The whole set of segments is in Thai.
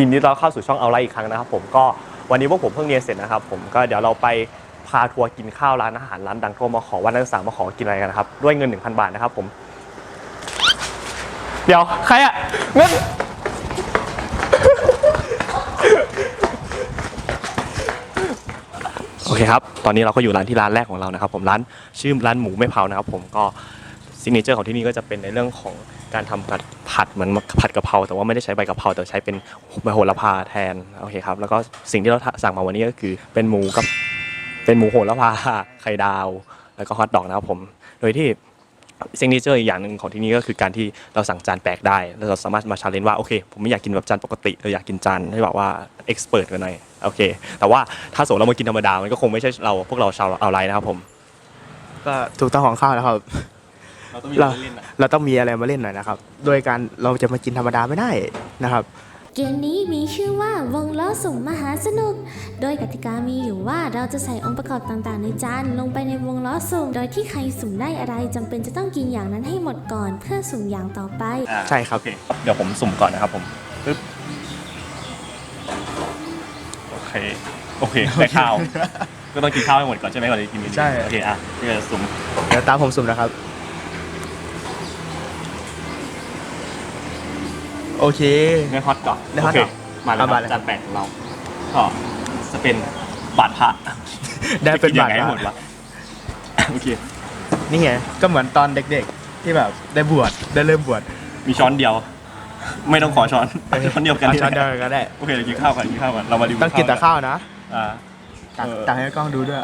ยินดีต้อนรับเข้าสู่ช่องเอาไลอีกครั้งนะครับผมก็วันนี้พวกผมเพิ่งเรียนเสร็จนะครับผมก็เดี๋ยวเราไปพาทัวร์กินข้าวร้านอาหารร้านดังทั่วมาขอวันนักศึกษามาขอกินอะไรกันนะครับด้วยเงิน 1,000 บาทนะครับผมเดี๋ยวใครอะเงินโอเคครับ ตอนนี้เราก็อยู่ร้านที่ร้านแรกของเรานะครับ ผมร้านชื่อร้านหมูไม่เผานะครับ ผมก็ซิกเนเจอร์ของที่นี่ก็จะเป็นในเรื่องของ การทำผัดผัดเหมือนผัดกะเพราแต่ว่าไม่ได้ใช้ใบกะเพราแต่ใช้เป็นใบโหระพาแทนโอเคครับแล้วก็สิ่งที่เราสั่งมาวันนี้ก็คือเป็นหมูกับเป็นหมูโหระพาไข่ดาว แล้วก็ฮอทดอกนะครับผม โดยที่ซิกเนเจออีกอย่างหนึ่งของที่นี่ก็คือการที่เราสั่งจานแปลกได้เราสามารถมาชาเลนจ์ว่าโอเคผมไม่อยากกินแบบจานปกติเราอยากกินจานที่แบบว่าเอ็กซ์เพรสกันหน่อยโอเค แต่ว่าถ้าสมมติเรามากินธรรมดามันก็คงไม่ใช่เราพวกเราชาวเอาไลน์นะครับผม ก็ถูกต้องของข้าวแล้วครับ เราต้องมีเราเล่นๆนะเราต้องมีอะไรมาเล่นหน่อยนะครับ โดยการเราจะมากินธรรมดาไม่ได้นะครับ เกมนี้มีชื่อว่าวงล้อสุ่มมหาสนุก โดยกติกามีอยู่ว่าเราจะใส่องค์ประกอบต่างๆ ในจานลงไปในวงล้อสุ่ม โดยที่ใครสุ่มได้อะไรจำเป็นจะต้องกินอย่างนั้นให้หมดก่อนเพื่อสุ่มอย่างต่อไป อ่าใช่ครับ โอเคเดี๋ยวผมสุ่มก่อนนะครับผมปึ๊บโอเคโอเคได้ข้าว ก็ต้องกินข้าวให้หมดก่อนใช่ไหมก่อนจะกินอันนี้ใช่ โอเคอะนี่จะสุ่มเดี๋ยวตามผมสุ่มนะครับ โอเค เนื้อฮอตก่อนเนื้อฮอตโคก่อนมาแล้วเอามาเลย จานแปดของเรา ก็จะเป็นบาดพระได้เป็นจะกิบาทยังไงให้หมดวะโอเค นี่ไงก็เหมือนตอนเด็กๆ ที่แบบได้บวชได้เริ่มบวชมีช้อนเดียว ไม่ต้องขอช้อนช้อนเดียวกันอาช้อนเดียวกันก็ได้ โอเคเดี๋ยวกินข้าวก่อนกินข้าวก่อนเรามาดูต้องกินแต่ข้าวนะอ่า ตักเออตักให้กล้องดูด้วย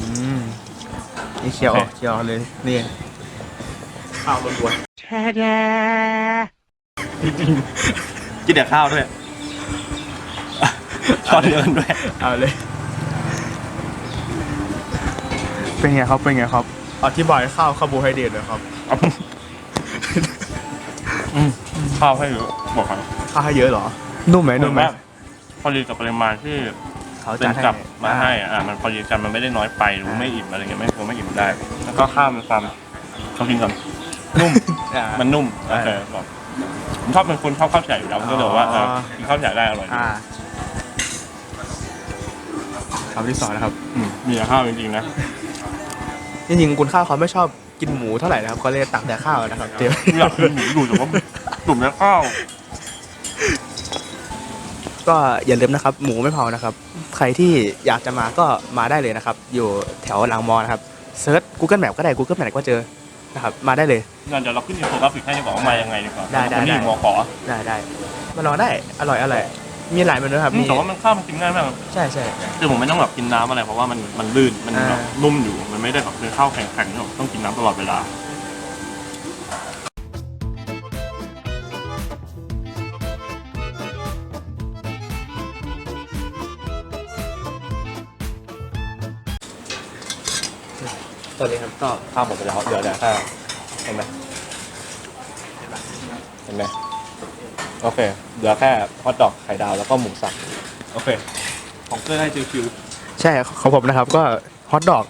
อืมนี่เคี้ยวออกโอเค เคี้ยวออกเลยนี่ข้าวล้วนๆแช่ จริงๆกินแต่ข้าวด้วยช้อนเดียวกันด้วย เอาเลย เป็นไงครับ เป็นไงครับ อธิบายข้าวคาร์โบไฮเดรตเลยครับอืมข้าวให้เยอะบอกครับข้าวให้เยอะเหรอ นุ่มไหมนุ่มไหมพอดีกับปริมาณที่เขาเป็จะนกับมาให้อะอะมันพอดีกันมันไม่ได้น้อยไปหรือไม่อิ่มอะไรเงี้ยไม่คงไม่อิ่มได้ แล้วก็ข้าวมันความต้องกินก่อนนุ่มอ่ามันนุ่มอ่าโอเคบอก ผมชอบเป็นคนชอบข้าวแฉะอยู่แล้วผมก็เลยบอกว่าเอออ๋อกินข้าวแฉะได้อร่อยดีอ่าคำที่สองนะครับอืมมีแต่ข้าวจริงๆนะจริงๆคุณข้าวเขาไม่ชอบกินหมูเท่าไหร่นะครับเขาเลยตักแต่ข้าวนะครับเจ๊อยากกินหมูอยู่แต่ว่าตุ่มแล้วข้าวก็อย่าลืมนะครับ หมูไม่เผานะครับ ใครที่อยากจะมาก็มาได้เลยนะครับ อยู่แถวหลังมอนะครับเซิร์ช Google Map ก็ได้ Google Map ก็เจอ นะครับมาได้เลย งั้นเดี๋ยวเราขึ้นอินโฟกราฟิกให้ดีกว่าว่ามายังไงดีกว่าได้ได้คนที่ได้อยู่มอขอได้ได้มาลองได้อร่อยอร่อยมีหลายเมนูครับอืมมีแต่ว่ามันข้าวมันกินง่ายมากใช่ใช่ คือผมไม่ต้องแบบกินน้ำอะไรเพราะว่ามันมันลื่นมันอ่าแบบนุ่มอยู่มันไม่ได้แบบเป็นข้าวแข็งๆที่แบบต้องกินน้ำตลอดเวลา ตอนนี้ครับก็ข้าวหมดไปแล้วเดี๋ยวเดี๋ยวแค่เห็นไหมเห็นไหมโอเคเหลือแค่ฮอทดอกไข่ดาวแล้วก็หมูสับโอเค ของเพื่อนให้ชิวใช่ของผมนะครับ ก็ฮอทดอก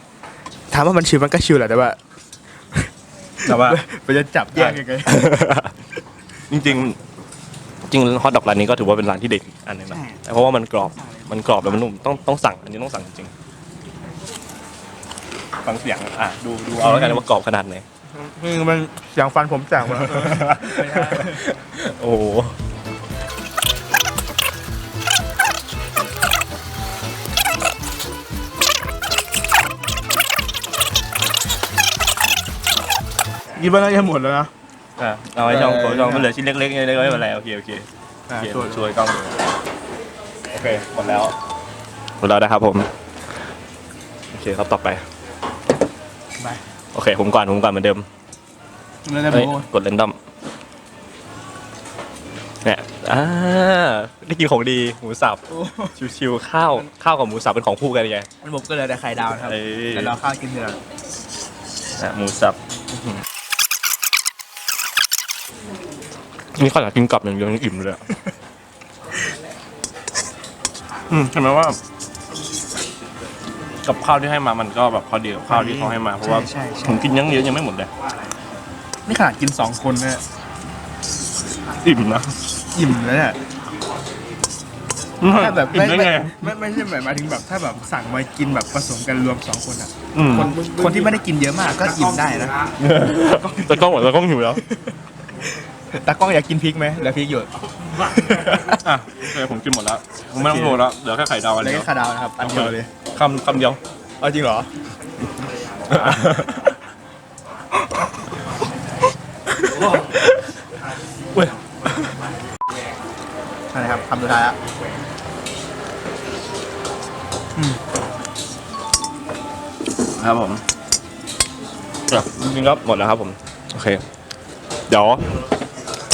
ถามว่ามันชิวมันก็ชิวแหละแต่ว่าๆแต่ว่ามันจะจับแยกยังไงจริงๆจริงฮอทดอกร้านนี้ก็ถือว่าเป็นร้านที่เด็ดอันหนึงนะเพราะว่ามันกรอบมันกรอบแล้วมันนุ่มต้องต้องสั่งอันนี้ต้องสั่งจริงๆ ฟังเสียงอะดูดูเอาแล้วกันว่ากรอบขนาดไหนอืมมันอย่างฟันผมแตกหมดแล้วโอ้โหกินไปแล้วยังหมดแล้วนะ อะเอาไว้ช่องเออช่องมันเหลือชิ้นเล็กๆเล็กๆไม่เป็นไรโอเคโอเคอ่าโอเคช่วยช่วยกล้องโอเคหมดแล้วหมดแล้วนะครับผม โอเคครับต่อไป ไปโอเค ผมก่อนผมก่อนเหมือนเดิมแล้วได้หเฮ้ยมูกดเรนดอมเนี่ยอ่าได้กินของดีหมูสับโอ้ชิวๆข้าวข้าวกับหมูสับเป็นของคู่กันไง มันผมก็เลยได้ไข่ดาวนะครับเอ้ยแล้วเราข้าวกินเถอะนะหมูสับนี่ขนาดกินกลับอย่างเดียวยังอิ่มเลยอะอืมเห็นไหมว่า กับข้าวที่ให้มามันก็แบบพอดีกับข้าวที่เขาให้มาเพราะว่าใช่ใช่ ผมกินยังเยอะยังไม่หมดเลยนี่ขนาดกินสองคนเนี่ยอิ่มนะอิ่มแล้วเนี่ยถ้าแบบไม่อิ่มไม่ได้ไงไม่ไม่ใช่แบบหมายถึงแบบถ้าแบบสั่งมากินแบบผสมกันรวมสองคนอะอืมคนคนที่ไม่ได้กินเยอะมากก็อิ่มได้นะตะกล้องเหมือนตะกล้องหิวแล้ว ตากล้องอยากกินพริกไหมแล้วพริกอยู่อะโอเคผมกินหมดแล้วผมไม่ต้องโทรแล้วเหลือแค่ไข่ดาวอันแล้วเดียก็วคาดาวนะครับ อันเดียวเลยคำคำเดียว เอาจริงเหรอ เว้ยใช่ครับคำสุดท้ายแล้วครับผมอะจริงๆก็หมดแล้วครับผม โอเค เดี๋ยว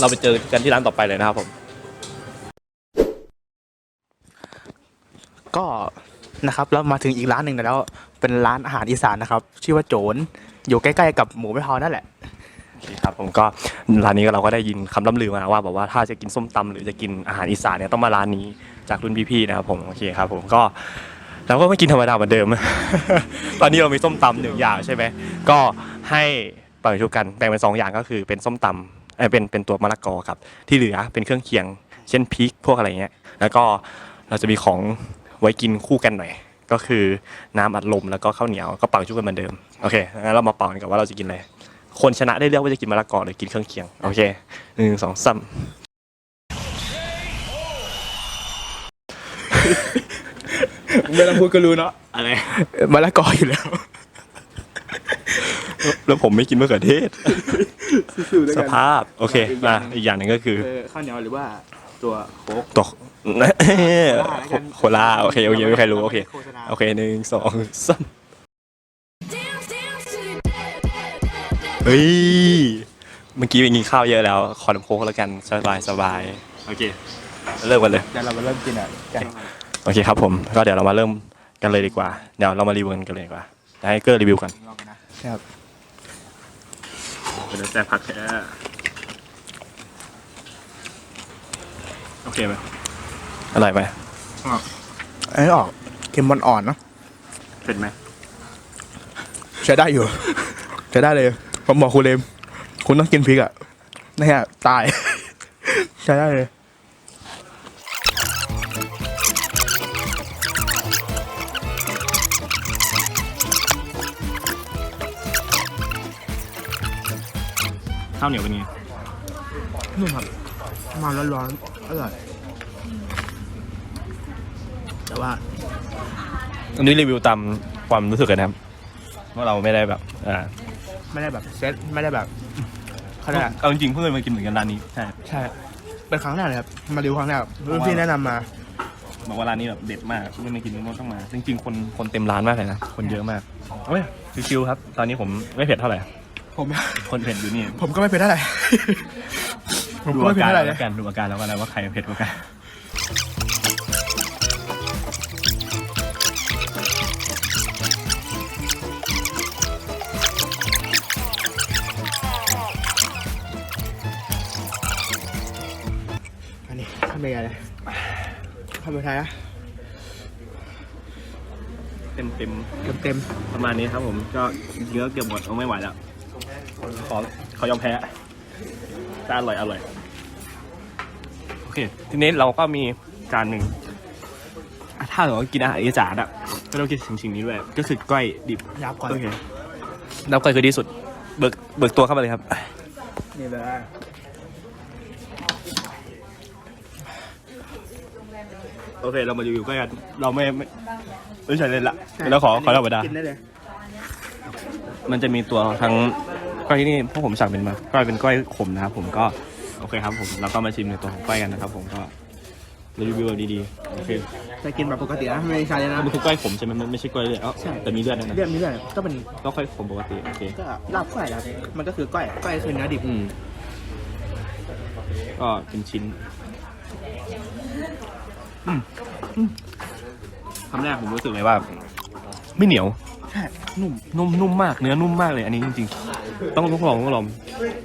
เราไปเจอกันที่ร้านต่อไปเลยนะครับผม ก็นะครับแล้วมาถึงอีกร้านหนึ่งแล้ว เป็นร้านอาหารอีสานนะครับ ชื่อว่าโจนอยู่ใกล้ ๆ กับหมูไม่พอนั่นแหละโอเคครับผมก็ร้านนี้เราก็ได้ยินคำล่ำลือมาว่าแบบว่าถ้าจะกินส้มตำหรือจะกินอาหารอีสานเนี่ยต้องมาร้านนี้จากรุ่นพี่ๆนะครับผมโอเคครับผมก็เราก็ไม่กินธรรมดาเหมือนเดิม ตอนนี้เรามีส้มตำหนึ่งอย่างใช่ไหมก็ให้ปล่อยชุกันแบ่งเป็นสองอย่างก็คือเป็นส้มตำ เอ้ยเป็นเป็นตัวมะละกอครับ ที่เหลือเป็นเครื่องเคียง เช่นพริกพวกอะไรเงี้ย แล้วก็เราจะมีของไว้กินคู่กันหน่อย ก็คือน้ำอัดลมแล้วก็ข้าวเหนียวก็เป่าชุกันเหมือนเดิมโอเคงั้นเรามาเป่ากันกับว่าเราจะกินอะไรคนชนะได้เลือกว่าจะกินมะละกอหรือกินเครื่องเคียงโอเคหนึ่งสองสามไม่ต้องพูดก็รู้เนาะอะไรมะละกออยู่แล้ว แล้วผมไม่กินมะเขือเทศ สู้ๆด้วยสกันภาพ โอเคมาอีกอย่างหนึ่งก็คือเออข้าวเหนียวหรือว่าตัวโค้กตกโคลาโอเคโอเคไม่มีใครรู้โอเค โฆษณา โอเคหนึ่งสองสามเฮ้ย เมื่อกี้ไปกินข้าวเยอะแล้ว ขอน้ำโค้กแล้วกันสบายสบายโอเค เริ่มกันเลย เดี๋ยวเรามาเริ่มกินอะกันโอเคครับผม ก็เดี๋ยวเรามาเริ่มกันเลยดีกว่า เดี๋ยวเรามารีวิวกันเลยดีกว่าเดี๋ยวให้เกอร์รีวิวกัน ลองกันนะครับ เป็นแต่พักแค่โอเคไหมอร่อยไหมอันนี้ออกเค็มอ่อนๆเนาะเผ็ดไหมใช้ได้อยู่ ใช้ได้เลย ผมบอกคุณเลมคุณต้องกินพริกอะนี่ฮะตาย ใช้ได้เลย ข้าวเหนียวเป็นไงนุ่มครับ มาร้อนๆอร่อย แต่ว่าอันนี้รีวิวตามความรู้สึกกันนะครับว่าเราไม่ได้แบบอ่าไม่ได้แบบเซ็ตไม่ได้แบบเขาเรียกอะไรเอาจริงๆเพิ่งเคยมากินเหมือนกันร้านนี้ใช่ใช่ เป็นครั้งแรกเลยครับ มาดูครั้งแรกรุ่นพี่แนะนำมา บอกว่าร้านนี้แบบเด็ดมากไม่มากินก็ต้องมา จริงๆคนคนเต็มร้านมากเลยนะคนเยอะมากเฮ้ยชิวๆครับ ตอนนี้ผมไม่เผ็ดเท่าไหร่ ผมคนเผ็ดอยู่นี่ผมก็ไม่เป็นเท่าไหร่ผมดูก็ไม่อาเป็นการเท่าไหร่แล้นะวกันดูอาการแล้วกันนะว่าใครเผ็ดกว่ากันอันนี้ทำยังไงเลยทำเป็นไงนะเต็มเต็มเต็มเต็มๆประมาณนี้ครับผมก็เยอะเกือบหมดเอาไม่ไหวแล้ว ขอขอยอมแพ้แต่อร่อยอร่อยโอเค ทีนี้เราก็มีจานหนึ่งอะถ้าเรากินอาหารอีสานอะก็ต้องกินสิ่งสิ่งนี้ด้วยก็คือก้อยดิบยับก่อนโอเคน้ำก้อยคือดีสุด เบิกเบิกตัวเข้ามาเลยครับ นี่เลยโอเค เรามารีวิวก้อยกันเราไม่ไม่ไม่ใช่เล่นละเราขอขอธรรมดากินได้เลยมันจะมีตัวทั้ง ก้อยที่นี่พวกผมสั่งเป็นมาก้อยเป็นก้อยขมนะครับผมก็โอเคครับผมเราก็มาชิมในตัวของก้อยกันนะครับผมก็รีวิวแบบดีๆโอเคจะกินแบบปกตินะไม่ใช่เลยนะมันคือก้อยขมใช่ไหมมันไม่ใช่ก้อยเลือดเอ้าใช่แต่มีเลือดด้วยนะเรื่องนี้เลยก็เป็นก็ก้อยขมปกติโอเคก็ลาบก้อยแล้วมันก็คือก้อยก้อยคือเนื้อดิบอืมก็เป็นชิ้นอืมอืมคำแรกผมรู้สึกเลยว่า ไม่เหนียว ใช่นุ่มนุ่มนุ่มมาก เนื้อนุ่มมากเลยอันนี้จริงๆ ต้องต้องลองต้องลอง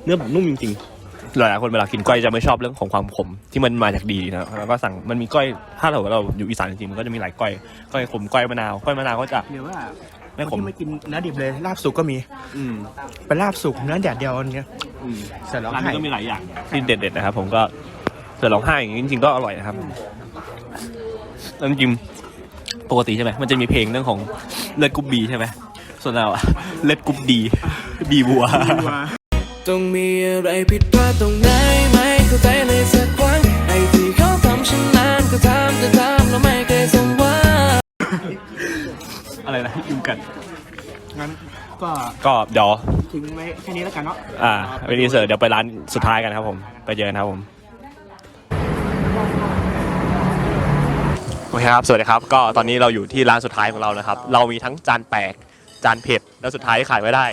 เนื้อแบบนุ่มจริงๆหลายๆคนเวลากินก้อยจะไม่ชอบเรื่องของความขมที่มันมาจากดีนะแล้วก็สั่งมันมีก้อยถ้าเราเราอยู่อีสานจริงๆมันก็จะมีหลายก้อยก้อยขมก้อยมะนาวก้อยมะนาวก็จะหรือว่าไม่คนขมที่ไม่กินเนื้อดิบเลยลาบสุกก็มี อืมเป็นลาบสุกเนื้อแดดเดียวอันเนี้ยอืมเสร็จแล้วร้านไข่นี้ก็มีหลายอย่างที่เด็ดๆนะครับผมก็เสือร้องไห้อย่างนี้จริงๆก็อร่อยนะครับแล้วจริงๆ ปกติใช่ไหมมันจะมีเพลงเรื่องของเลือดกรุ๊ปบีใช่ไหมส่วนเราอะเลือดกรุ๊ปดีบีบัวต้องมีอะไรผิดพลาดตรงไหนไม่เข้าใจเลยสักครั้งไอ้ที่เขาทำฉันนั้นก็ทำจะทำแล้วไม่เคยสมหวังอะไรนะยุงกัดงั้นก็ก็เดี๋ยวทิ้งไว้แค่นี้แล้วกันเนาะอ่าไปรีเสิร์ชเดี๋ยวไปร้านสุดท้ายกันครับผม ไปเจอกันครับผม อเคครับ สวัสดีครับ ก็ตอนนี้เราอยู่ที่ร้านสุดท้ายของเรานะครับ เรามีทั้งจานแปลก จานเผ็ด แล้วสุดท้ายที่ขายไม่ได้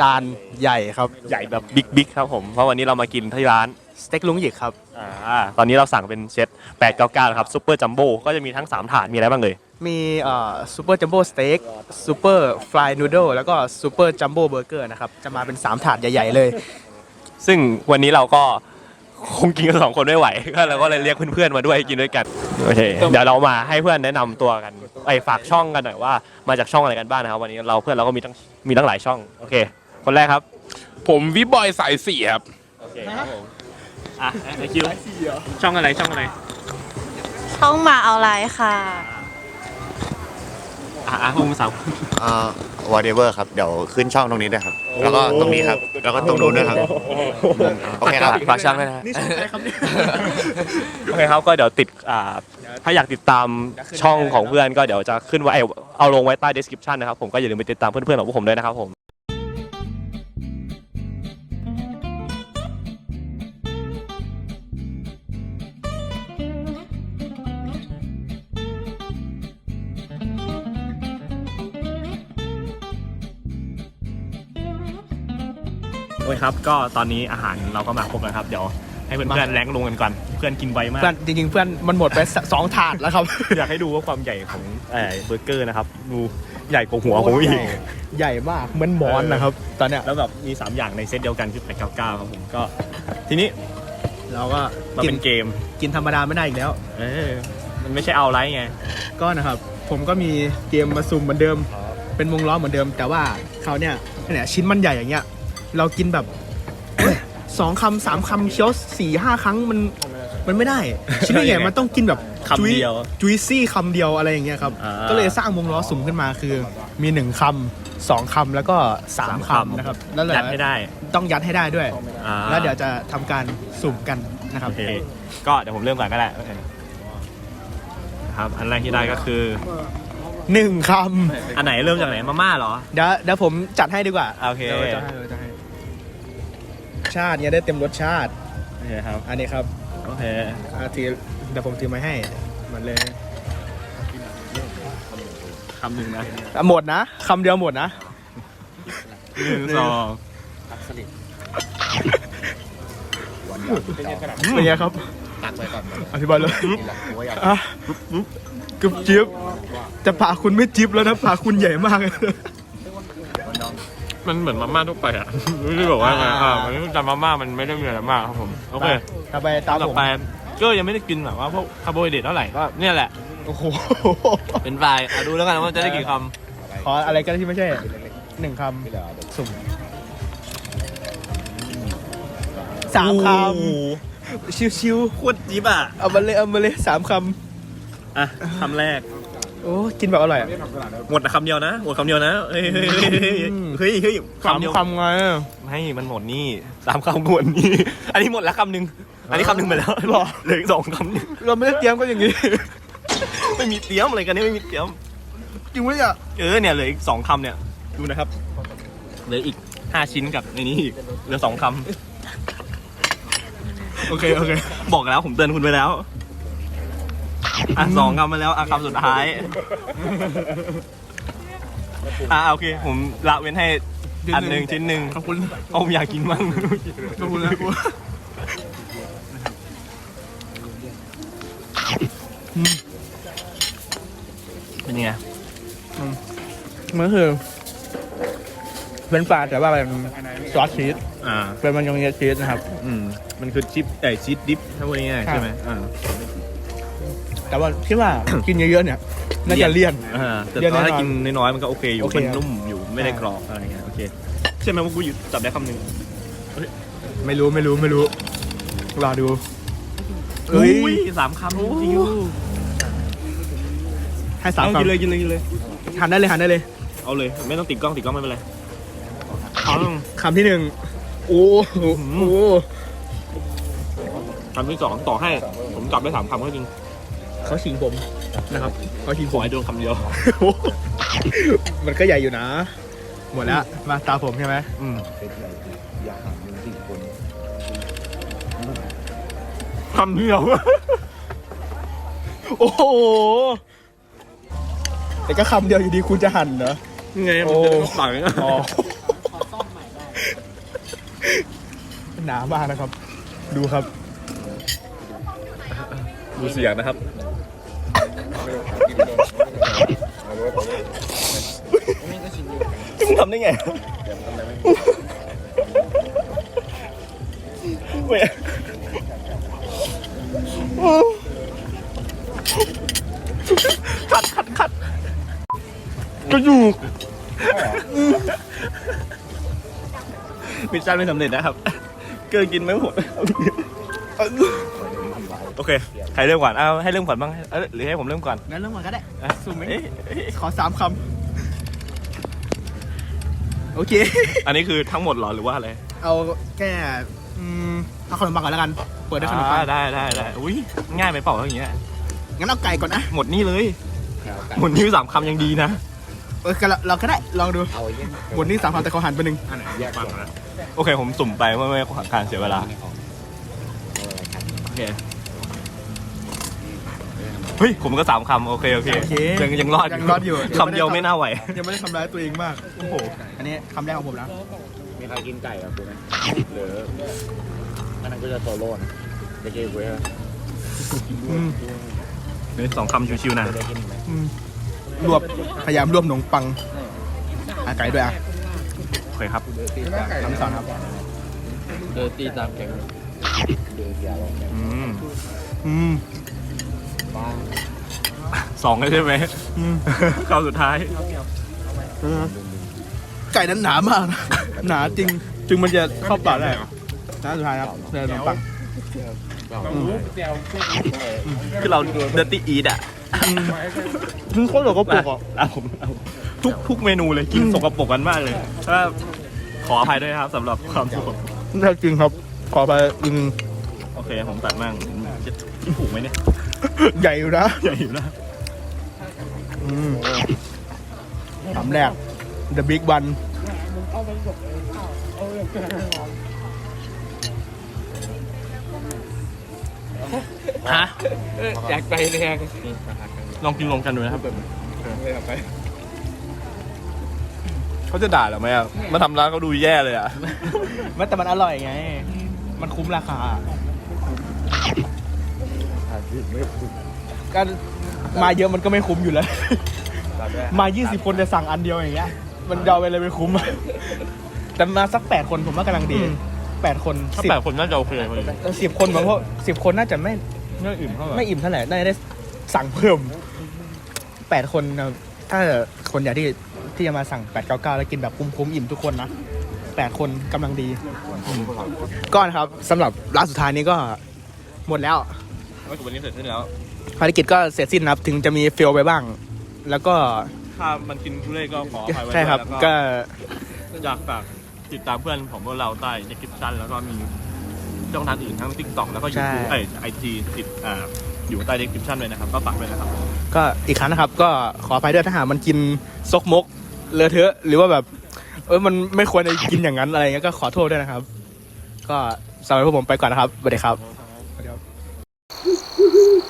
จานใหญ่ครับใหญ่แบบบิ๊กบิ๊กครับผม เพราะวันนี้เรามากินที่ร้าน สเต็กลุงหยิกครับ อ่า ตอนนี้เราสั่งเป็นเซต899ครับซุปเปอร์จัมโบ้ ก็จะมีทั้ง 3 ถาด มีอะไรบ้างเลย มีเอ่อซูเปอร์จัมโบ้สเต็กซูเปอร์ฟลายนูโดแล้วก็ซูเปอร์จัมโบ้เบอร์เกอร์นะครับ จะมาเป็น 3 ถาดใหญ่ ๆ เลย ซึ่งวันนี้เราก็ คงกินกันสองคนไม่ไหว ก็เราก็เลยเรียกเพื่อนๆมาด้วยกินด้วยกันโอเคเดี๋ยวเรามาให้เพื่อนแนะนำตัวกันไอ้ฝากช่องกันหน่อยว่ามาจากช่องอะไรกันบ้างนะครับวันนี้เราเพื่อนเราก็มีทั้งมีทั้งหลายช่องโอเค คนแรกครับผมวิบอยสายสี่ครับ โอเคครับผมอะไอคิวช่องอะไรช่องอะไร ช่องมาเอาไลฟ์ค่ะ อะอะคุณสาวอ่าวอร์เดเวอร์ครับ เดี๋ยวขึ้นช่องตรงนี้ด้วยครับ แล้วก็ตรงนี้ครับ แล้วก็ตรงนู้นด้วยครับ โอเคครับ ฝากช่องด้วยนะโอเคครับก็เดี๋ยวติดอ่าถ้าอยากติดตามช่องของเพื่อนก็เดี๋ยวจะขึ้นไว้เอาลงไว้ใต้ description นะครับผมก็อย่าลืมไปติดตามเพื่อนๆของพวกผมด้วยนะครับผม โอเคครับ ก็ตอนนี้อาหารเราก็มาครบแล้วครับ เดี๋ยวให้เพื่อนๆแรงลงกันก่อน เพื่อนกินไวมาก เพื่อนจริงๆเพื่อนมันหมดไป สองถาดแล้วครับ อยากให้ดูว่าความใหญ่ของเอ่อเบอร์เกอร์นะครับ ดูใหญ่กว่าหัวผมอีก ใหญ่มากเหมือนหมอนนะครับ ตอนเนี้ยแล้วแบบมี 3 อย่างในเซตเดียวกันคือ899ครับผมก็ ทีนี้เราก็มากิเป็นนเกม กินธรรมดาไม่ได้อีกแล้ว เออ มันไม่ใช่เอาไลท์ไง ก็นะครับ ผมก็มีเกมมาซุ่มเหมือนเดิม เป็นวงล้อเหมือนเดิม แต่ว่าเขาวเนี่ยเนี่ยชิ้นมันใหญ่อย่างเงี้ย เรากินแบบ สองคำสามคำเคี้ยวสี่ห้าครั้งมันมันไม่ได้ ชิ้นใหญ่ๆมันต้องกินแบบคำเดียวจุยซี่คำเดียวอะไรอย่างเงี้ยครับ อ่า ก็เลยสร้างวงล้อสุ่มขึ้นมาคือมีหนึ่งคำสองคำแล้วก็สามคำนะครับแล้วเหลือยัดให้ได้ต้องยัดให้ได้ด้วย อ่าแล้วเดี๋ยวจะทำการสุ่มกันนะครับ โอเคก็เดี๋ยวผมเริ่มก่อนก็ได้โอเคครับ อันแรกที่ได้ก็คือ หนึ่งคอันไหนเริ่มจากไหนมาม่าเหรอำเดี๋ยวเดี๋ยวผมจัดให้ดีกว่าโอเค ดี๋ยวจะให้เดี๋ยวจะให้ ชาติเนี่ยได้เต็มรสชาติ โอเคครับ อันนี้ครับโอเค อาทีเดี๋ยวผมถือมาให้มันเลยคำหนึ่งนะอะหมดนะคำเดียวหมดนะ หนึ่งสองเป็นไงครับอธิบายเลยอะกึบจิ๊บแต่ปากคุณไม่จิ๊บแล้วนะปากคุณใหญ่มากเลย มันเหมือนมาม่าทั่วไปอะ รู้สึกบอกว่าไงอ่ามันจำมาม่ามันไม่ได้มีอะไรมากครับผม โอเคต่อไปตามต่อผมไปก็ยังไม่ได้กินแบบว่าพวกคาร์โบไฮเดรตเท่าไหร่ก็เนี่ยแหละ โอ้โหเป็นไฟล์อะดูแล้วกันว่าจะได้กี่คขออะไรก็ได้ที่ไม่ใช่หนึ่งคำสุ่มสามคำชิวโคตรจิ๊บอะๆเอามาเลยเอามาเลยสามคอะคำแรกำ โอ้กินแบบอร่อยอะหมดนะคำเดียวนะหมดคำเดียวนะเฮ้ยเฮ้ยเฮ้ยเฮ้ยเฮ้ยเฮ้ยคำเดียวคำไงไม่มันหมดนี่สามคำหมดนี่ อันนี้หมดแล้วคำหนึ่งอันนี้คำหนึ่งไปแล้วหรอเหลืออีกสองคำนี่เราไม่ได้เตรียมก็อย่างนี้ไม่มีเตรียมอะไรกันนี่ไม่มีเตรียมจริงไหมอะเออเนี่ยเหลืออีกสองคำเนี่ยดูนะครับเหลืออีกห้าชิ้นกับในนี้อีกเหลือสองคโอเคโอเคำบอกแล้วผมเตือนคุณไปแล้ว อะสองคำมาแล้วอะคำสุดท้าย อะโอเค ผมละเว้นให้อันหนึ่งชิ้นหนึ่งขอบคุณเพราะผมอยากกินมั่งขอบคุณนะคุณเป็นยังไงมันก็คือเป็นปลาแต่ว่าเป็นซอสชีสอ่าเป็นมันยองเนสชีสนะครับ อืมมันคือชิปไอ้ชีสดิฟถ้าพูดง่ายๆใช่ใช่ไหมอ่า แต่ว่าคิดว่า กินเยอะๆเนี่ยน่าจะเลี่ยนอ่าแต่เดี๋ยวตอนแน่ถ้านอนกินน้อยๆมันก็โอเคอยู่ โอเคมันครับนุ่มอยู่ ไม่ได้กรอบอะไรเงี้ย โอเค ใช่ไหมว่ากูหยุดจับได้คำหนึ่งไม่รู้ไม่รู้ไม่รู้รอดูเอ้ยอุ้ยสามคำจริงให้ๆสามเอากินคำเลยกินเลยกินเลย หันได้เลยหันได้เลยเอาเลย ไม่ต้องติดกล้องติดกล้องไม่เป็นไรเอาคำที่หนึ่งโอ้โหโอ้โหคำที่สองต่อให้ ผมจับได้สามคำก็จริง เขาชิงผมนะครับเขาชิงขผอมให้โดนคำเดียว โอ้โหมันก็ใหญ่อยู่นะ หมดแล้วมาตาผมใช่ไหมอืมคำเดียว โอ้โหแต่ก็คำเดียวอยู่ดีคุณจะหั่นเหรอยังไงมันจะต้องสั่งอ๋อหนามากนะครับ ดูครับ ดูเสียงนะครับ มึงทำได้ไงเว้ยขัดขัดขัดกระดูกมิชชั่นไม่สำเร็จนะครับ เกินกินไม่หมด โอเค รเริ่มก่อนเอาให้เริ่มก่อนบ้างเอ้ยหรือให้ผมเริ่มก่อนงั้นเริ่มก่อนก็ได้อะสุ่มไหมเอ้ยเอ้ยขอสามคำโอเค อันนี้คือทั้งหมดเหรอหรือว่าอะไรเอาแค่อืมเอาขนมปังก่อนแล้วกัน เปิดด้วยขนมปังอ่าได้ได้ได้อุ้ยง่ายไปเปล่าอย่างเงี้ยงั้นเอาไก่ก่อนนะหมดนี่เลย หมดนี่สามคำยังดีนะเออก็เราเราก็ได้ลองดูบนนี้สามคำแต่เขาหันไปหนึ่งโอเคผมสุ่มไปเมื่อไม่การเสียเวลาโอเค เฮ้ยผมก็สามคำโอเคโอเคโอเคยังยังรอดยังรอดอยู่ คำเดียวไม่น่าไหว ยังไม่ได้ทำร้ายตัวเองมาก โอ้โห อันนี้คำแรกของผมนะ มีใครกินไก่กับกูไหมหรืออันนั้นก็จะโซโล่นะจะกินกูไหมอืมนี่สองคำชิวๆนะได้กินไหมอืมรวบพยายามรวบขนมปังอาไก่ด้วยอะโอเคครับคำที่สองครับเดอร์ตีตามแกงเดือดยาวอืมอืม สองเลยใช่ไหมอืมคำสุดท้ายเออไก่นั้นหนามากนะ หนาจริง จึงมันจะเข้าปากได้หนาสุดท้ายครับเดินขนมปังคือเราเด r ตี้อีดอะถึงโคตรสกปรกอะเอาผมเอาทุกทุกเมนูเลยกินสกปรกกันมากเลยถ้าขออภัยด้วยนะครับสำหรับความสกปรกแท้จริงครับ ขอไปอืมโอเค ผมตัดมั่งจะถูกไหมเนี่ย ใหญ่อยู่นะใหญ่อยู่นะอืมคำแรก the big one ฮะอยากไปแรงลองกินรวมกันดูนะครับเขาจะด่าหรือไม่อะมาทำร้านเขาดูแย่เลยอะมันแต่มันอร่อยไง มันคุ้มราคา ก็มาเยอะมันก็ไม่คุ้มอยู่แล้วมา 20 คนจะสั่งอันเดียวอย่างเงี้ย มันเดาไปเลยไม่คุ้ม แต่มาสัก 8 คนผมว่ากำลังดี อืม 8 คนถ้าสิบแปดคนน่าจะโอเคพอดีสิบคนบางพวกสิบคนน่าจะไม่น่าอิ่มเท่าไหร่ไม่อิ่มเท่าไหร่น่าจะได้สั่งเพิ่ม 8 คนนะถ้าคนอยากที่ที่จะมาสั่ง 8 9 9 แล้วกินแบบคุ้มๆอิ่มทุกคนนะ 8 คนกำลังดีก็นะครับสำหรับร้านสุดท้ายนี้ก็หมดแล้ว วันนี้เสร็จสิ้นแล้วภารกิจก็เสร็จสิ้นนะครับ ถึงจะมีเฟลไปบ้าง แล้วก็ถ้ามันกินทุเรศก็ขออภัยไว้ใช่ครับด้วยก็แล้วอยากฝากติดตามเพื่อนของพวกเราใต้ในคลิปสั้นแล้วก็มีช่องทางอื่นทั้ง t ิ k t o k แล้วก็ยูทูบไอไอจีติดอ่าอยู่ใต้ description เลยนะครับ ก็ฝากด้วยนะครับ ก็อีกครั้งนะครับ ก็ขออภัยด้วยถ้าหากมันกินซกมกเลอะเทอะหรือว่าแบบ เออมันไม่ควรจะกินอย่างนั้นอะไรเงี้ยก็ขอโทษด้วยนะครับ ก็สำหรับพวกผมไปก่อนนะครับสวัสดีครับ Woohoo!